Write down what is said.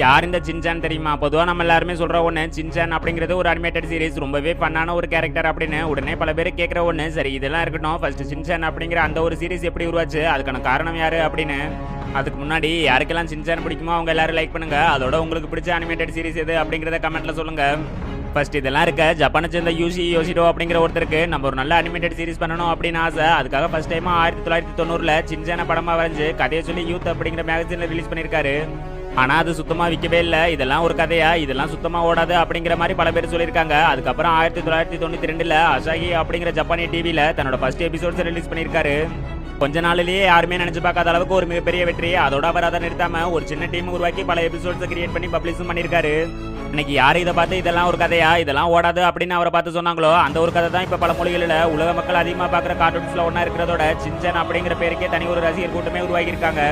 யார் இந்த சின்சான் தெரியுமா? பொதுவாக நம்ம எல்லாருமே சொல்கிற ஒன்று சின்சான் அப்படிங்கிறது ஒரு அனிமேட்டட் சீரிஸ் ரொம்பவே ஃபன்னான ஒரு கேரக்டர் அப்படின்னு உடனே பல பேர் கேட்குற ஒன்று சரி இதெல்லாம் இருக்கட்டும். ஃபர்ஸ்ட் சின்சான் அப்படிங்கிற அந்த ஒரு சீரிஸ் எப்படி உருவாச்சு? அதுக்கான காரணம் யார் அப்படின்னு. அதுக்கு முன்னாடி யாருக்கெல்லாம் சின்சான் பிடிக்குமோ அவங்க எல்லாரும் லைக் பண்ணுங்க. அதோட உங்களுக்கு பிடிச்ச அனிமேட்டட் சீரிஸ் எது அப்படிங்கிறத கமெண்ட்ல சொல்லுங்க. ஃபர்ஸ்ட் இதெல்லாம் இருக்க. ஜப்பானை சேர்ந்த யூசி யோசிடோ அப்படிங்கிற ஒருத்தருக்கு நம்ம ஒரு நல்ல அனிமேட்டட் சீரிஸ் பண்ணணும் அப்படின்னு ஆசை. அதுக்காக ஃபர்ஸ்ட் டைமாக ஆயிரத்தி தொள்ளாயிரத்தி தொண்ணூறுல சின்சான படமாக வரைஞ்சு கதையை சொல்லி யூத் அப்படிங்கிற மேகசினில் ரிலீஸ் பண்ணியிருக்காரு. ஆனா அது சுத்தமா விற்கவே இல்லை. இதெல்லாம் ஒரு கதையா? இதெல்லாம் சுத்தமா ஓடாது அப்படிங்கிற மாதிரி பல பேர் சொல்லியிருக்காங்க. அதுக்கப்புறம் ஆயிரத்தி தொள்ளாயிரத்தி தொண்ணூத்தி ரெண்டுல அசாகி அப்படிங்கிற ஜப்பானிய டிவியில தன்னோட ஃபர்ஸ்ட் எபிசோட்ஸ் ரிலீஸ் பண்ணியிருக்காரு. கொஞ்ச நாளிலேயே யாருமே நினைச்சு பார்க்காத அளவுக்கு ஒரு மிகப்பெரிய வெற்றி. அதோட அவர் அதை நிறுத்தாம ஒரு சின்ன டீம் உருவாக்கி பல எபிசோட்ஸ் கிரியேட் பண்ணி பப்ளிஷும் பண்ணியிருக்காரு. இன்னைக்கு யார் இதை பார்த்து இதெல்லாம் ஒரு கதையா? இதெல்லாம் ஓடாது அப்படின்னு அவரை பார்த்து சொன்னாங்களோ? அந்த ஒரு கதை தான் இப்போ பல மொழிகளில் உலக மக்கள் அதிகமாக பார்க்குற கார்ட்டூன்ஸ்ல ஒன்றா இருக்கிறதோட சின்சன் அப்படிங்கிற பேருக்கே தனி ஒரு ரசிகர் கூட்டமே உருவாகியிருக்காங்க.